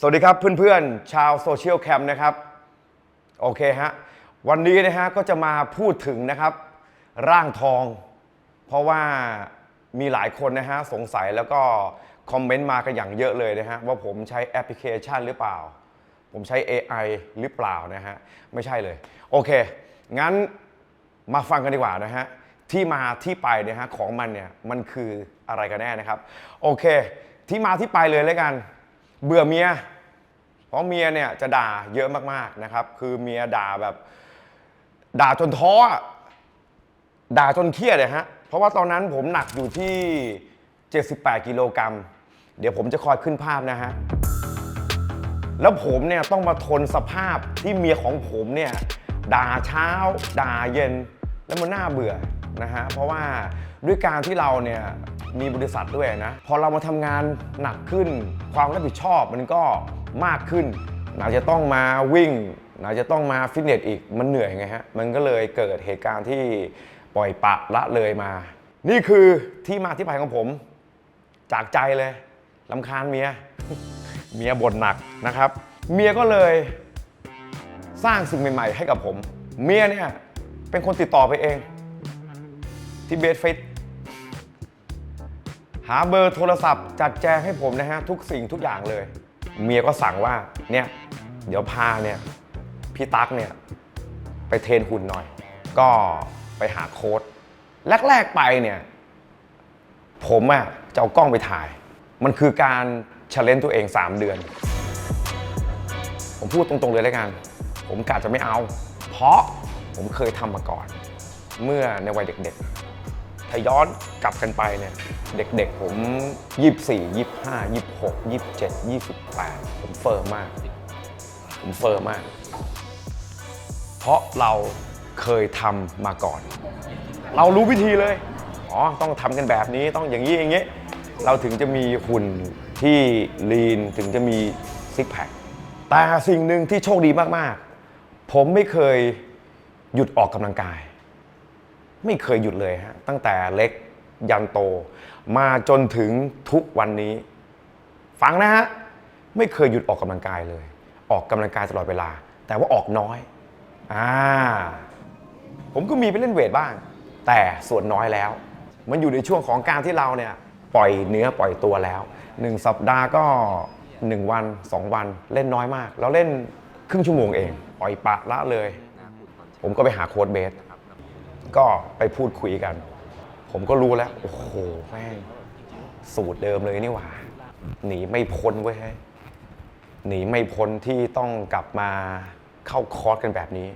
สวัสดีครับเพื่อนๆ ชาวโซเชียลแคมนะครับ โอเคฮะ วันนี้นะฮะก็จะมาพูดถึงนะครับ ร่างทอง เพราะว่ามีหลายคนนะฮะสงสัยแล้วก็คอมเมนต์มากันอย่างเยอะเลยนะฮะว่าผมใช้แอปพลิเคชันหรือเปล่า ผมใช้ AI หรือเปล่านะฮะ ไม่ใช่เลย โอเค งั้นมาฟังกันดีกว่านะฮะ ที่มาที่ไปนี่ยฮะของมันเนี่ยมันคืออะไรกันแน่นะครับ โอเค ที่มาที่ไปเลยแล้วกัน เบื่อเมีย เพราะเมียเนี่ยจะด่าเยอะมากๆนะครับ คือเมียด่าแบบ ด่าจนท้อ ด่าจนเครียดเลยฮะ เพราะว่าตอนนั้นผมหนักอยู่ที่ 78 กิโลกรัม เดี๋ยวผมจะคอยขึ้นภาพนะฮะ แล้วผมเนี่ยต้องมาทนสภาพที่เมียของผมเนี่ยด่าเช้า ด่าเย็น แล้วมันน่าเบื่อนะฮะ เพราะว่าด้วยการที่เราเนี่ย มีบริษัทด้วยนะ พอเรามาทำงานหนักขึ้น ความรับผิดชอบมันก็มากขึ้นไหนจะต้องมาวิ่งไหนจะต้องมาฟิตเนสอีกมันเหนื่อยไงฮะ มันก็เลยเกิดเหตุการณ์ที่ปล่อยปะละเลยมา นี่คือที่มาที่ไปของผม จากใจเลยลำคาญเมีย เมียบ่นหนักนะครับ เมียก็เลยสร้างสิ่งใหม่ ๆ ให้กับผม เมียเนี่ยเป็นคนติดต่อไปเองที่เบสฟิต หาเบอร์โทรศัพท์ จัดแจงให้ผมนะฮะทุกสิ่งทุกอย่างเลย เมียก็สั่งว่าเนี่ยเดี๋ยวพาเนี่ยพี่ตั๊กเนี่ยไปเทรนหุ่นหน่อย ก็ไปหาโค้ดแรกๆไปเนี่ยผมอะจะเอากล้องไปถ่าย มันคือการเชลเลนตัวเอง 3 เดือน ผมพูดตรงๆเลยแล้วกัน ผมกะจะไม่เอา เพราะผมเคยทำมาก่อน เมื่อในวัยเด็กๆ ถ้าย้อนกลับกันไปเนี่ยเด็กๆผม 24 25 26 27 28 ผมเฟิร์มมาก ผมเฟิร์มมาก เพราะเราเคยทำมาก่อน เรารู้วิธีเลย อ๋อ ต้องทำกันแบบนี้ต้องอย่างนี้อย่างนี้ เราถึงจะมีหุ่นที่ลีนถึงจะมีซิกแพคแต่สิ่งหนึ่งที่โชคดีมากๆ ผมไม่เคยหยุดออกกำลังกาย ไม่เคยหยุดเลยฮะตั้งแต่เล็กยันโต มาจนถึงทุกวันนี้ ฟังนะฮะไม่เคยหยุดออกกำลังกายเลย ออกกำลังกายตลอดเวลา แต่ว่าออกน้อยอ่าผมก็มีไปเล่นเวทบ้าง แต่ส่วนน้อยแล้ว มันอยู่ในช่วงของการที่เราเนี่ยปล่อยเนื้อปล่อยตัวแล้ว1สัปดาห์ก็ 1 วัน 2 วันเล่นน้อยมาก เราเล่นครึ่งชั่วโมงเองปล่อยปะละเลย ผมก็ไปหาโค้ดเบส ก็ไปพูดคุยกัน ผมก็รู้แล้ว โอ้โหแม่งสูตรเดิมเลยนี่หว่า หนีไม่พ้นเว้ยฮ้ยหนีไม่พ้นที่ต้องกลับมาเข้าคอร์สกันแบบนี้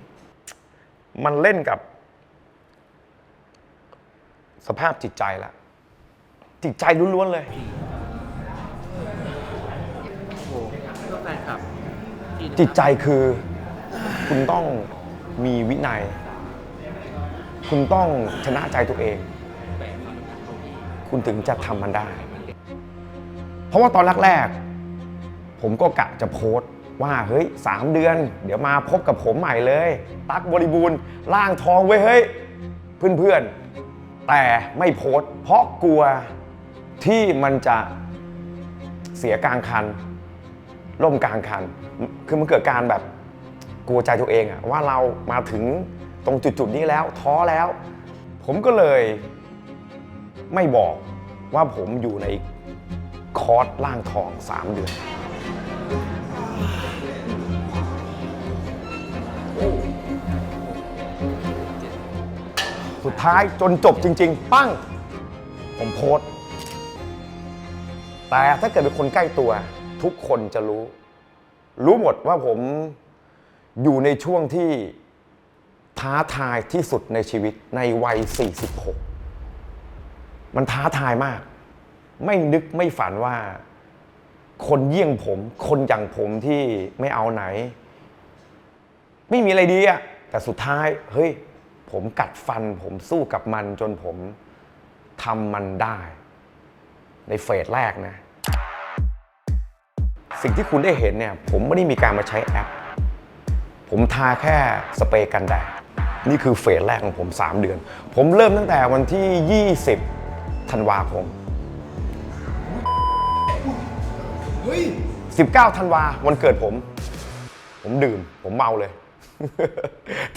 มันเล่นกับ สภาพจิตใจละจิตใจล้วนๆเลย โอ้ก็แฟนคลับ จิตใจคือ คุณต้องมีวินัย คุณต้องชนะใจตัวเอง คุณถึงจะทำมันได้ เพราะว่าตอนแรกๆผมก็กะจะโพสต์ว่าเฮ้ยสามเดือน เดี๋ยวมาพบกับผมใหม่เลย ตักบริบูรณ์ร่างทองไว้เฮ้ยเพื่อนๆ แต่ไม่โพสต์ เพราะกลัวที่มันจะเสียกลางคัน ล่มกลางคัน คือมันเกิดการแบบกลัวใจตัวเองอะว่าเรามาถึง ตรงจุดๆนี้แล้วท้อแล้ว ผมก็เลยไม่บอกว่าผมอยู่ในคอร์สล่างทอง 3 เดือน สุดท้ายจนจบจริง ๆ ปั้ง ผมโพสต์แต่ถ้าเกิดเป็นคนใกล้ตัว ทุกคนจะรู้ รู้หมดว่าผมอยู่ในช่วงที่ ท้าทายที่สุดในชีวิตในวัย 46 มันท้าทายมาก ไม่นึกไม่ฝันว่า คนเยี่ยงผม คนอย่างผมที่ไม่เอาไหน ไม่มีอะไรดีอะแต่สุดท้าย เฮ้ย ผมกัดฟัน ผมสู้กับมันจนผมทำมันได้ ในเฟสแรกนะ สิ่งที่คุณได้เห็นเนี่ย ผมไม่ได้มีการมาใช้แอปผมทาแค่สเปรย์กันแดด นี่คือเฟสแรกของผม 3 เดือน ผมเริ่มตั้งแต่วันที่ 20 ธันวาคมเฮ้ย19 ธันวาวันเกิดผม ผมดื่ม ผมเมาเลย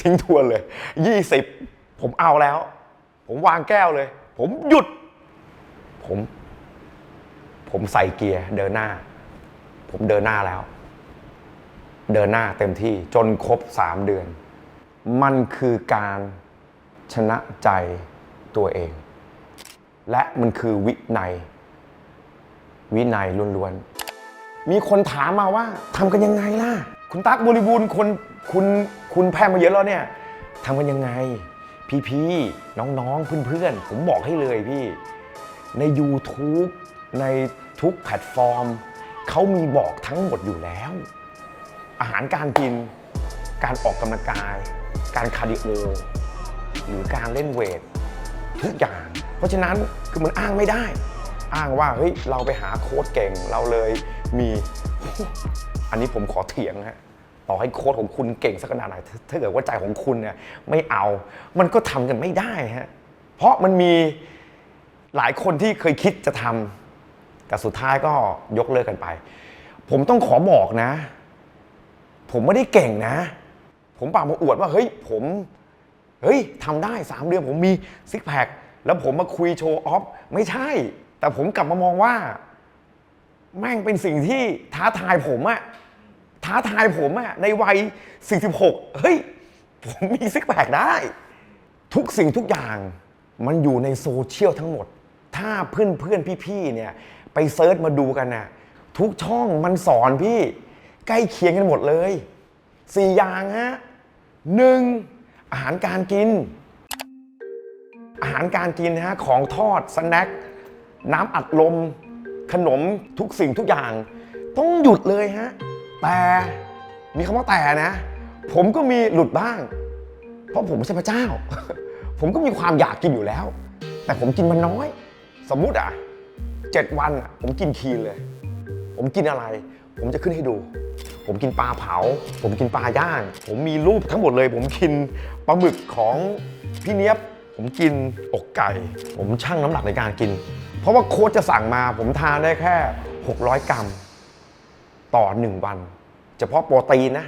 ทิ้งทวนเลย 20 ผมเอาแล้ว ผมวางแก้วเลย ผมหยุด ผม ผมใส่เกียร์เดินหน้า ผมเดินหน้าแล้ว เดินหน้าเต็มที่จนครบสามเดือน มันคือการชนะใจตัวเอง และมันคือวินัย วินัยล้วนๆ มีคนถามมาว่าทำกันยังไงล่ะ คุณตั๊กบริบูรณ์คนคุณคุณแพ้มาเยอะแล้วเนี่ยทำกันยังไง พี่ๆน้องๆเพื่อนๆ ผมบอกให้เลยพี่ ใน YouTube ในทุกแพลตฟอร์ม เขามีบอกทั้งหมดอยู่แล้ว อาหารการกินการออกกำลังกาย การคาร์ดิโอหรือการเล่นเวททุกอย่าง เพราะฉะนั้นคือมันอ้างไม่ได้ อ้างว่าเฮ้ยเราไปหาโค้ดเก่งเราเลยมีอันนี้ผมขอเถียงฮะต่อให้โค้ดของคุณเก่งสักขนาดไหนถ้าถ้าเกิดว่าใจของคุณเนี่ยไม่เอา มันก็ทำกันไม่ได้ฮะเพราะมันมีหลายคนที่เคยคิดจะทำแต่สุดท้ายก็ยกเลิกกันไป ผมต้องขอบอกนะ ผมไม่ได้เก่งนะ ผมปากมาอวดว่าเฮ้ยผมเฮ้ยทำได้ 3 เดือนผมมีซิกแพคแล้วผมมาคุยโชว์ออฟไม่ใช่ แต่ผมกลับมามองว่า แม่งเป็นสิ่งที่ท้าทายผมอะท้าทายผมอะในวัย 46 เฮ้ย ผมมีซิกแพคได้ ทุกสิ่งทุกอย่างมันอยู่ในโซเชียลทั้งหมด ถ้าเพื่อนเพื่อนพี่ๆเนี่ย ไปเซิร์ชมาดูกันนะทุกช่องมันสอนพี่ ใกล้เคียงกันหมดเลย สี่อย่างฮะหนึ่งอาหารการกิน อาหารการกินนะฮะของทอดสแน็คน้ำอัดลม ขนมทุกสิ่งทุกอย่าง ต้องหยุดเลยฮะ แต่มีคำว่าแต่นะ ผมก็มีหลุดบ้าง เพราะผมไม่ใช่พระเจ้า ผมก็มีความอยากกินอยู่แล้ว แต่ผมกินมันน้อย สมมุติอะเจ็ดวันผมกินคีนเลย ผมกินอะไร ผมจะขึ้นให้ดู ผมกินปลาเผา ผมกินปลาย่าง ผมมีรูปทั้งหมดเลย ผมกินปลาหมึกของพี่เนี้ยบ ผมกินอกไก่ ผมชั่งน้ำหนักในการกิน เพราะว่าโค้ชจะสั่งมา ผมทานได้แค่ 600 กรัม ต่อ 1 วัน เฉพาะโปรตีนนะ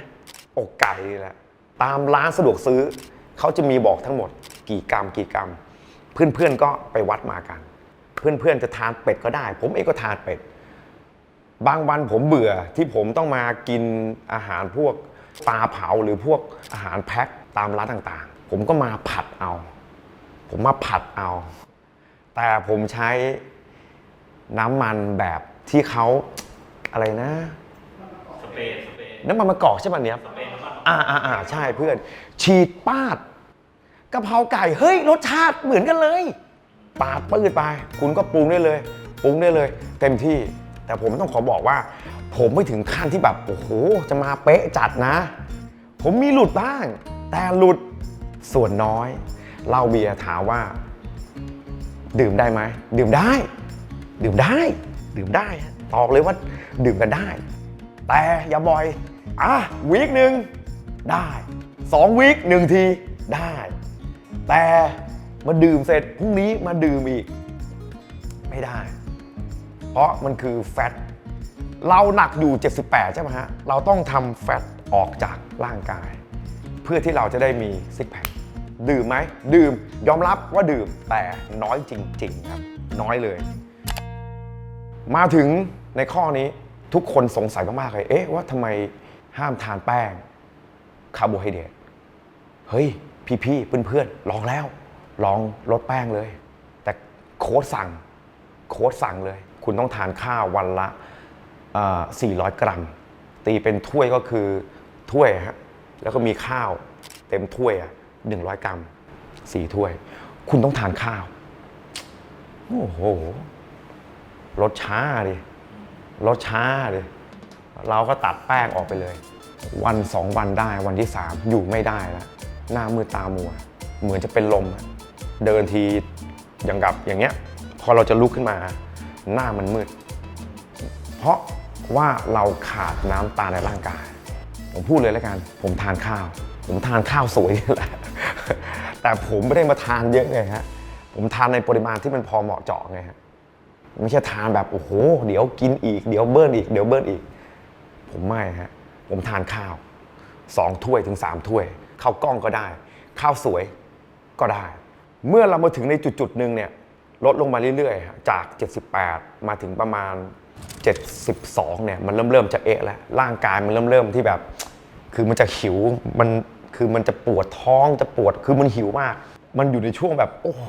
อกไก่นี่แหละ ตามร้านสะดวกซื้อ เขาจะมีบอกทั้งหมด กี่กรัม กี่กรัม เพื่อนๆก็ไปวัดมากัน เพื่อนๆจะทานเป็ดก็ได้ ผมเองก็ทานเป็ด บางวันผมเบื่อที่ผมต้องมากินอาหารพวกปลาเผาหรือพวกอาหารแพ็คตามร้านต่างๆ ผมก็มาผัดเอา ผมมาผัดเอา แต่ผมใช้น้ำมันแบบที่เขาอะไรนะสเปรย์สเปรย์น้ำมันมะกอกใช่ไหมเนี่ยสเปรย์อ่าอ่าอ่าใช่เพื่อน ฉีดปาดกะเพราไก่เฮ้ยรสชาติเหมือนกันเลยปาดปืดไป คุณก็ปรุงได้เลย ปรุงได้เลย เต็มที่ แต่ผมต้องขอบอกว่า ผมไม่ถึงขั้นที่แบบโอ้โหจะมาเป๊ะจัดนะ ผมมีหลุดบ้าง แต่หลุดส่วนน้อยเหล้าเบียร์ถามว่า ดื่มได้ไหมดื่มได้ ดื่มได้ ดื่มได้ฮะบอกเลยว่าดื่มกันได้ แต่อย่าบ่อยอะวีคหนึ่งได้สองวีคหนึ่งทีได้ แต่มาดื่มเสร็จพรุ่งนี้มาดื่มอีก ไม่ได้ เพราะมันคือแฟต เราหนักอยู่ 78 ใช่ไหมฮะ เราต้องทำแฟตออกจากร่างกาย เพื่อที่เราจะได้มีซิกแพคดื่มไหม ดื่ม ยอมรับว่าดื่มแต่น้อยจริง ๆ ครับ น้อยเลย มาถึงในข้อนี้ทุกคนสงสัยมากๆเลย เอ๊ะ ว่าทำไมห้ามทานแป้งคาร์โบไฮเดรตเฮ้ย พี่ๆเพื่อนๆลองแล้ว ลองลดแป้งเลย แต่โค้ดสั่ง โค้ดสั่งเลย คุณต้องทานข้าววันละ 400 กรัม ตีเป็นถ้วยก็คือถ้วยฮะแล้วก็มีข้าวเต็มถ้วยอะ100กรัมสี่ถ้วย คุณต้องทานข้าว โอ้โหรสช้าดิรสช้าดิเราก็ตัดแป้งออกไปเลย วันสองวันได้วันที่สามอยู่ไม่ได้แล้วหน้ามืดตามัว เหมือนจะเป็นลม เดินทีอย่างกับอย่างเงี้ย พอเราจะลุกขึ้นมา หน้ามันมืด เพราะว่าเราขาดน้ำตาในร่างกาย ผมพูดเลยแล้วกัน ผมทานข้าว ผมทานข้าวสวยนี่แหละ แต่ผมไม่ได้มาทานเยอะไงฮะ ผมทานในปริมาณที่มันพอเหมาะเจาะไงฮะ ไม่ใช่ทานแบบโอ้โห เดี๋ยวกินอีก เดี๋ยวเบิร์นอีก เดี๋ยวเบิร์นอีก ผมไม่ฮะ ผมทานข้าวสองถ้วยถึงสามถ้วย ข้าวกล้องก็ได้ ข้าวสวยก็ได้ เมื่อเรามาถึงในจุดๆหนึ่งเนี่ย ลดลงมาเรื่อยๆ จาก 78 มาถึงประมาณ 72 เนี่ย มันเริ่มเริ่มจะเอะแล้ว ร่างกายมันเริ่มเริ่มที่แบบ คือมันจะหิว มันคือมันจะปวดท้องจะปวด คือมันหิวมาก มันอยู่ในช่วงแบบ โอ้โห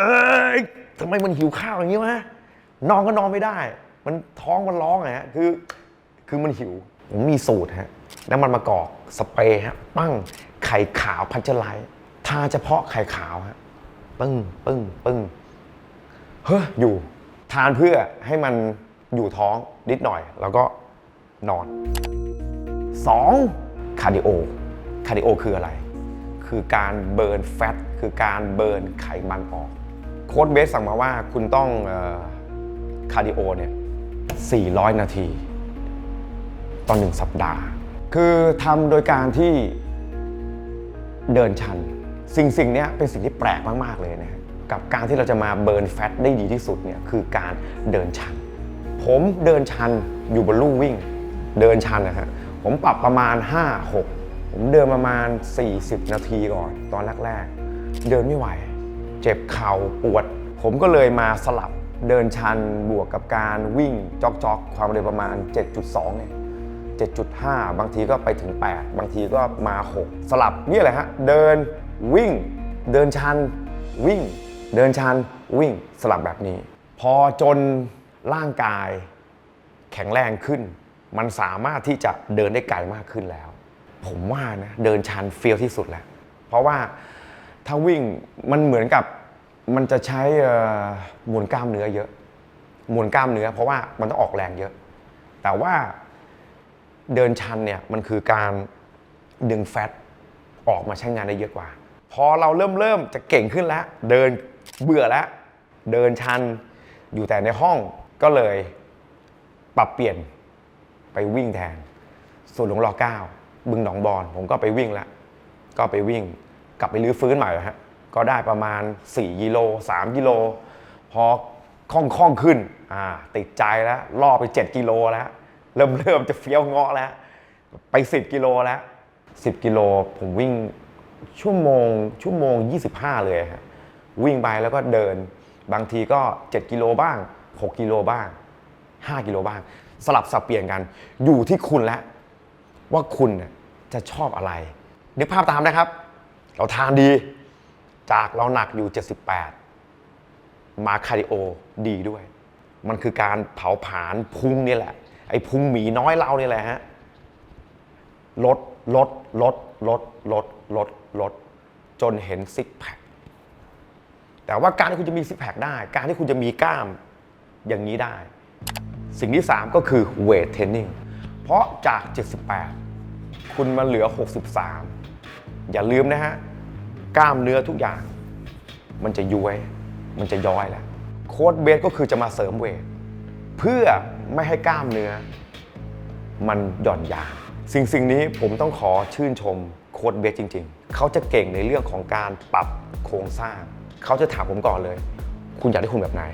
เอ้ยทำไมมันหิวข้าวอย่างนี้วะ นอนก็นอนไม่ได้ มันท้องมันร้องไงฮะ คือ คือมันหิว ผมมีสูตรฮะ น้ำมันมะกอก สเปรย์ฮะ ปั้ง ไข่ขาวพัชไลท์ทาเฉพาะไข่ขาวฮะ ปึ้ง ปึ้ง ปึ้ง เฮ้ยอยู่ทานเพื่อให้มันอยู่ท้องนิดหน่อย แล้วก็นอน 2. คาร์ดิโอ คาร์ดิโอคืออะไร คือการเบิร์นแฟต คือการเบิร์นไขมันออก โค้ดเบสสั่งมาว่าคุณต้องคาร์ดิโอเนี่ย 400 นาทีต่อหนึ่งสัปดาห์ คือทำโดยการที่เดินชัน สิ่งสิ่งนี้เป็นสิ่งที่แปลกมาก ๆ เลยนะฮะ กับการที่เราจะมาเบิร์นแฟตได้ดีที่สุดเนี่ยคือการเดินชัน ผมเดินชันอยู่บนลู่วิ่ง เดินชันนะฮะผมปรับประมาณ 5 6 ผมเดินประมาณ 40 นาทีก่อนตอนแรกๆ เดินไม่ไหว เจ็บเข่าปวด ผมก็เลยมาสลับเดินชันบวกกับการวิ่งจ็อกๆความเร็วประมาณ 7.2เนี่ย7.5 บางทีก็ไปถึง 8 บางทีก็มา 6 สลับนี่แหละฮะ เดินวิ่ง เดินชันวิ่ง เดินชันวิ่งสลับแบบนี้ พอจนร่างกายแข็งแรงขึ้น มันสามารถที่จะเดินได้ไกลมากขึ้นแล้ว ผมว่านะเดินชันเฟี้ยวที่สุดแล้ว เพราะว่าถ้าวิ่งมันเหมือนกับมันจะใช้มวลกล้ามเนื้อเยอะมวลกล้ามเนื้อเพราะว่ามันต้องออกแรงเยอะ แต่ว่าเดินชันเนี่ยมันคือการดึงแฟตออกมาใช้งานได้เยอะกว่า พอเราเริ่มเริ่มจะเก่งขึ้นแล้ว เดิน เบื่อแล้วเดินชันอยู่แต่ในห้องก็เลยปรับเปลี่ยนไปวิ่งแทนส่วนหลวงรอเก้าบึงหนองบอนผมก็ไปวิ่งแล้วก็ไปวิ่งกลับไปรื้อฟื้นใหม่ฮะก็ได้ประมาณ 4กิโล3กิโลพอคล่องคล่องขึ้นอ่าติดใจแล้วล่อไป 7 กิโลแล้ว เริ่มเริ่มจะเฟี้ยวเงาะแล้ว ไป 10 กิโลแล้ว 10 กิโลผมวิ่งชั่วโมงชั่วโมง 25 เลยฮะ วิ่งไปแล้วก็เดิน บางทีก็ 7 กิโลบ้าง 6 กิโลบ้าง 5 กิโลบ้าง สลับสับเปลี่ยนกัน อยู่ที่คุณแล้วว่าคุณจะชอบอะไรนึกภาพตามนะครับ เราทานดีจากเราหนักอยู่ 78 มาคาร์ดิโอดีด้วย มันคือการเผาผลาญพุงนี่แหละ ไอ้พุงหมีน้อยเรานี่แหละฮะลดลดลดลดลดลดลดจนเห็นซิกแพค แต่ว่าการที่คุณจะมีซิกแพคได้ การที่คุณจะมีกล้ามอย่างนี้ได้ สิ่งที่ 3 ก็คือเวทเทรนนิ่งเพราะจาก 78 คุณมาเหลือ 63 อย่าลืมนะฮะ กล้ามเนื้อทุกอย่าง มันจะย้วย มันจะย้อยแหล้วโค้ดเบสก็คือจะมาเสริมเวท เพื่อไม่ให้กล้ามเนื้อ มันหย่อนยานสิ่งสิ่งนี้ผมต้องขอชื่นชมโค้ดเบสจริง ๆ เขาจะเก่งในเรื่องของการปรับโครงสร้าง เขาจะถามผมก่อนเลย คุณอยากได้คุณแบบไหน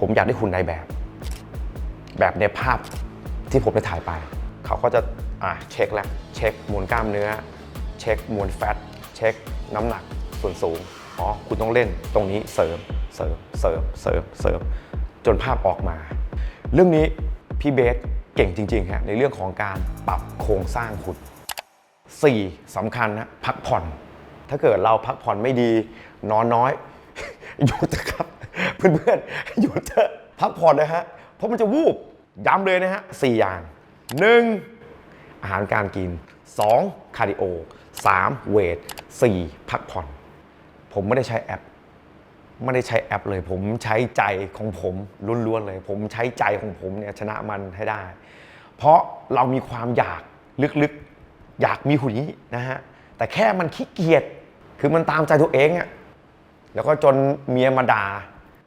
ผมอยากได้คุณในแบบ แบบในภาพที่ผมได้ถ่ายไป เขาก็จะอะเช็คแล้วเช็คมวลกล้ามเนื้อ เช็คมวลแฟตเช็คน้ำหนักส่วนสูงอ๋อคุณต้องเล่นตรงนี้เสริมเสริมเสริมเสริมเสริมจนภาพออกมา เรื่องนี้พี่เบสเก่งจริงๆฮะในเรื่องของการปรับโครงสร้างคุณ 4สำคัญนะพักผ่อน ถ้าเกิดเราพักผ่อนไม่ดี นอนน้อย หยุดเถอะครับ เพื่อนๆหยุดเถอะพักผ่อนนะฮะเพราะมันจะวูบย้ำเลยนะฮะสี่อย่าง 1. อาหารการกิน 2. คาร์ดิโอ 3. เวท 4. พักผ่อน ผมไม่ได้ใช้แอปไม่ได้ใช้แอปเลย ผมใช้ใจของผมล้วนๆเลย ผมใช้ใจของผมเนี่ยชนะมันให้ได้ เพราะเรามีความอยากลึกๆ อยากมีหุ่นนี้นะฮะแต่แค่มันขี้เกียจคือมันตามใจตัวเองอะ แล้วก็จนเมียมาด่า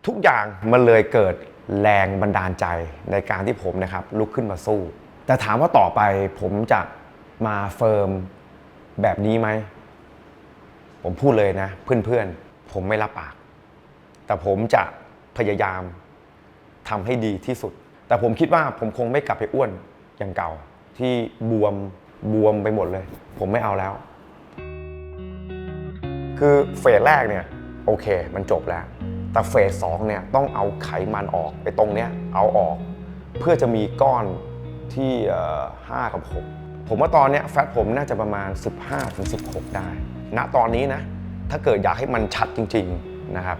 ทุกอย่างมันเลยเกิดแรงบันดาลใจในการที่ผมนะครับลุกขึ้นมาสู้ แต่ถามว่าต่อไปผมจะมาเฟิร์มแบบนี้ไหม ผมพูดเลยนะ เพื่อนๆ ผมไม่รับปาก แต่ผมจะพยายามทำให้ดีที่สุด แต่ผมคิดว่าผมคงไม่กลับไปอ้วนอย่างเก่า ที่บวมบวมไปหมดเลย ผมไม่เอาแล้ว คือเฟสแรกเนี่ย โอเค มันจบแล้ว แต่เฟสสองเนี่ยต้องเอาไขมันออกไอ้ตรงเนี้ยเอาออก เพื่อจะมีก้อนที่เอ่อ5กับ6ผมว่าตอนเนี้ยแฟตผมน่าจะประมาณ 15-16 ได้ณตอนนี้นะ ถ้าเกิดอยากให้มันชัดจริง ๆนะครับ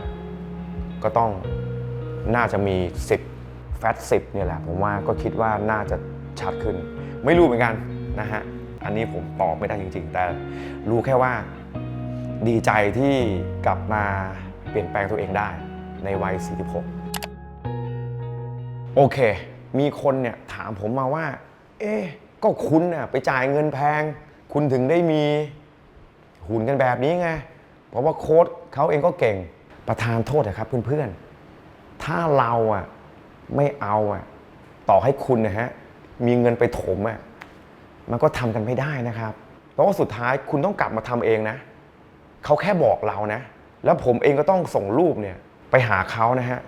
ก็ต้องน่าจะมี 10 แฟต10เนี่ยแหละ ผมว่าก็คิดว่าน่าจะชัดขึ้น ไม่รู้เหมือนกันนะฮะ อันนี้ผมตอบไม่ได้จริง ๆ แต่รู้แค่ว่า ดีใจที่กลับมาเปลี่ยนแปลงตัวเองได้ในวัย 46 โอเค มีคนเนี่ยถามผมมาว่า เอ๊ก็คุณน่ะไปจ่ายเงินแพง คุณถึงได้มีหุ่นกันแบบนี้ไง เพราะว่าโค้ดเขาเองก็เก่ง ประธานโทษนะครับเพื่อนๆ ถ้าเราอะไม่เอาอะต่อให้คุณนะฮะมีเงินไปถมอะมันก็ทำกันไม่ได้นะครับ เพราะว่าสุดท้ายคุณต้องกลับมาทำเองนะ เขาแค่บอกเรานะ แล้วผมเองก็ต้องส่งรูปเนี่ยไปหาเขานะฮะ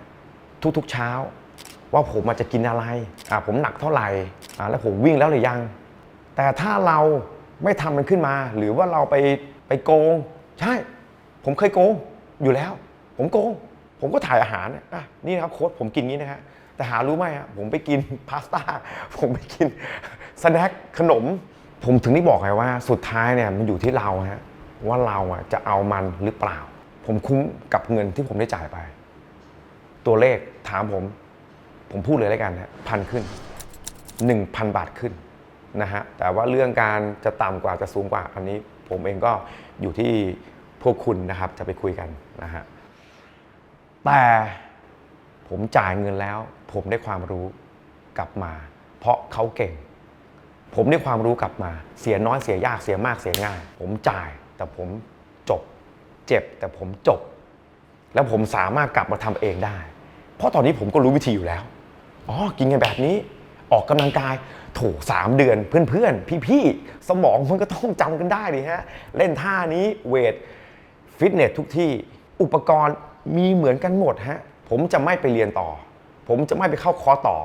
ทุกๆเช้า ว่าผมอาจจะกินอะไรอ่าผมหนักเท่าไหร่อ่าแล้วผมวิ่งแล้วหรือยัง แต่ถ้าเราไม่ทำมันขึ้นมา หรือว่าเราไปไปโกง ใช่ ผมเคยโกงอยู่แล้ว ผมโกง ผมก็ถ่ายอาหารอะนี่นะครับโค้ดผมกินงี้นะฮะแต่หารู้ไหมฮะผมไปกินพาสต้าผมไปกินสแน็คขนม ผมถึงได้บอกไงว่าสุดท้ายเนี่ยมันอยู่ที่เราฮะ ว่าเราอะจะเอามันหรือเปล่า ผมคุ้มกับเงินที่ผมได้จ่ายไป ตัวเลขถามผม ผมพูดเลยแล้วกันนะพันขึ้น 1,000 บาทขึ้นนะฮะแต่ว่าเรื่องการจะต่ำกว่าจะสูงกว่าอันนี้ ผมเองก็อยู่ที่พวกคุณนะครับจะไปคุยกันนะฮะแต่ผมจ่ายเงินแล้ว ผมได้ความรู้กลับมา เพราะเขาเก่ง ผมได้ความรู้กลับมา เสียน้อยเสียยากเสียมากเสียง่าย ผมจ่าย แต่ผมจบ เจ็บ แต่ผมจบ แล้วผมสามารถกลับมาทำเองได้ เพราะตอนนี้ผมก็รู้วิธีอยู่แล้ว อ๋อ กินกันแบบนี้ ออกกำลังกายโถสามเดือนเพื่อนๆ พี่ๆ สมองมันก็ต้องจำกันได้ดิฮะ เล่นท่านี้เวทฟิตเนสทุกที่อุปกรณ์มีเหมือนกันหมดฮะ ผมจะไม่ไปเรียนต่อ ผมจะไม่ไปเข้าคอต่อ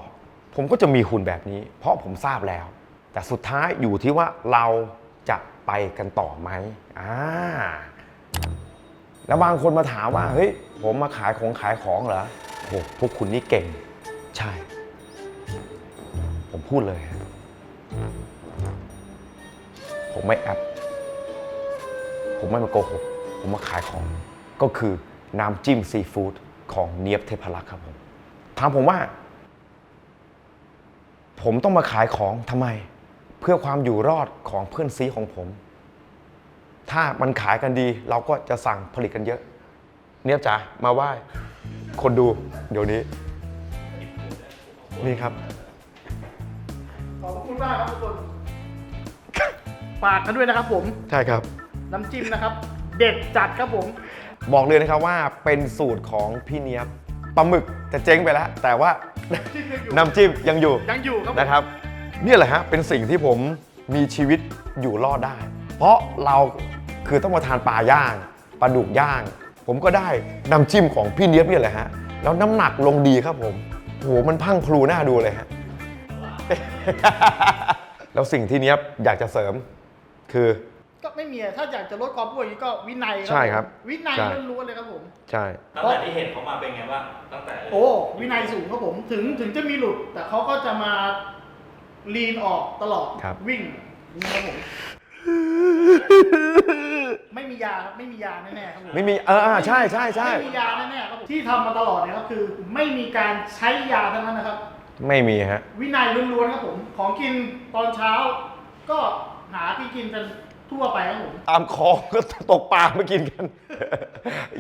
ผมก็จะมีหุ่นแบบนี้ เพราะผมทราบแล้ว แต่สุดท้ายอยู่ที่ว่าเราจะ ไปกันต่อไหมอ่าแล้วบางคนมาถามว่าเฮ้ยผมมาขายของขายของเหรอโหพวกคุณนี่เก่ง ใช่ ผมพูดเลย ผมไม่แอป ผมไม่มาโกหก ผมมาขายของ ก็คือน้ำจิ้มซีฟู้ดของเนียบเทพรักษ์ครับผม ถามผมว่า ผมต้องมาขายของทำไม พื่อความอยู่รอดของเพื่อนซีของผม ถ้ามันขายกันดี เราก็จะสั่งผลิตกันเยอะ เนียบจ๋ามาไหว้คนดูเดี๋ยวนี้ นี่ครับ ขอบคุณมากครับทุกคนฝากกันด้วยนะครับผม ใช่ครับ น้ำจิ้มนะครับ เด็ดจัดครับผม บอกเลยนะครับว่าเป็นสูตรของพี่เนียบปลาหมึกจะเจ๊งไปแล้ว แต่ว่าน้ำจิ้มยังอยู่ยังอยู่ครับผม นะครับ เนี่ยแหละฮะเป็นสิ่งที่ผมมีชีวิตอยู่รอดได้ เพราะเราคือต้องมาทานปลาย่างปลาดุกย่าง ผมก็ได้น้ำจิ้มของพี่เนียบเนี่ยแหละฮะแล้วน้ำหนักลงดีครับผมโหมันพังพลูน่าดูเลยฮะ แล้วสิ่งที่เนียบอยากจะเสริมคือ ก็ไม่มีอะถ้าอยากจะลดความอ้วนอย่างนี้ก็วินัยใช่ครับผมวินัยใช่ ล้วนๆเลยครับผม ใช่ ตั้งแต่ที่เห็นเขามาเป็นไงบ้างตั้งแต่โอ้วินัยสูงครับผมถึงถึงจะมีหลุด แต่เขาก็จะมา ลีนออกตลอดครับ วิ่งนี่ครับผมไม่มียาครับไม่มียาแน่ๆครับผมไม่มีเอออ่าใช่ใช่ใช่ไม่มียาแน่ๆครับผมที่ทำมาตลอดเนี่ยครับคือ ไม่มีการใช้ยาทั้งนั้นนะครับ ไม่มีฮะ วินัยล้วนๆครับผม ของกินตอนเช้า ก็หาที่กินกันทั่วไปครับผม ตามคลองก็ตกปลามากินกัน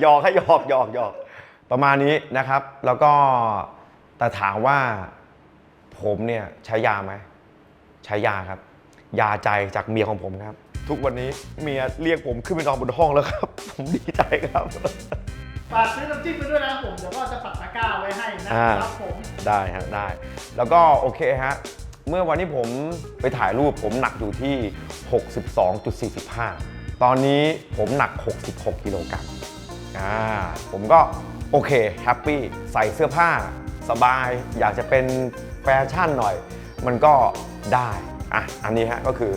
หยอกให้หยอกหยอกหยอกประมาณนี้นะครับ แล้วก็แต่ถามว่าผมเนี่ยใช้ยาไหม ใช้ยาครับ ยาใจจากเมียของผมครับ ทุกวันนี้เมียเรียกผมขึ้นไปนอนบนห้องแล้วครับ ผมดีใจครับ ฝากซื้อน้ำจิ้มไปด้วยนะครับผมเดี๋ยวก็จะปักตะกร้าไว้ให้นะอ่าครับผม ได้ฮะได้ แล้วก็โอเคฮะ เมื่อวันที่ผมไปถ่ายรูปผมหนักอยู่ที่ 62.45 ตอนนี้ผมหนัก 66 กิโลกรัมอ่าผมก็โอเคแฮปปี้ใส่เสื้อผ้า สบาย อยากจะเป็นแฟชั่นหน่อย มันก็ ได้อะอันนี้ฮะก็คือ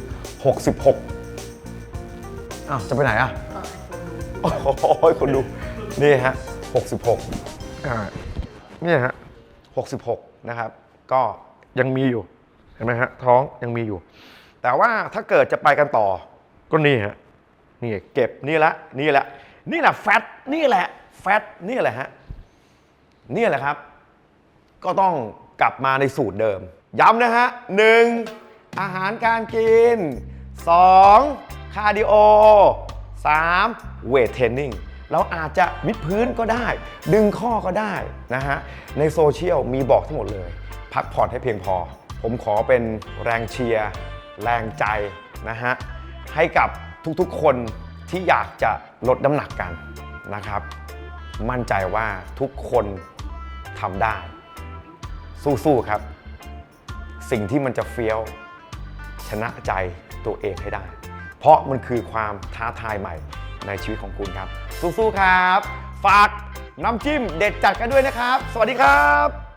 66อ้าวจะไปไหนอะโอ้โหคนดูนี่ฮะ66อ่านี่ฮะ66 นะครับ ก็ยังมีอยู่เห็นไหมฮะท้องยังมีอยู่ แต่ว่าถ้าเกิดจะไปกันต่อก็นี่ฮะนี่เก็บนี่ละนี่แหละ นี่แหละแฟตนี่แหละแฟตนี่แหละฮะนี่แหละครับ ก็ต้องกลับมาในสูตรเดิม ย้ำนะฮะหนึ่งอาหารการกิน 2. คาร์ดิโอ 3. เวทเทรนนิ่งเราอาจจะวิดพื้นก็ได้ ดึงข้อก็ได้นะฮะ ในโซเชียลมีบอกทั้งหมดเลย พักผ่อนให้เพียงพอ ผมขอเป็นแรงเชียร์ แรงใจนะฮะ ให้กับทุกๆคนที่อยากจะลดน้ำหนักกันนะครับ มั่นใจว่าทุกคนทำได้ สู้ๆครับ สิ่งที่มันจะเฟี้ยวชนะใจตัวเองให้ได้ เพราะมันคือความท้าทายใหม่ในชีวิตของคุณครับ สู้ๆครับ ฝากน้ำจิ้มเด็ดจัดกันด้วยนะครับ สวัสดีครับ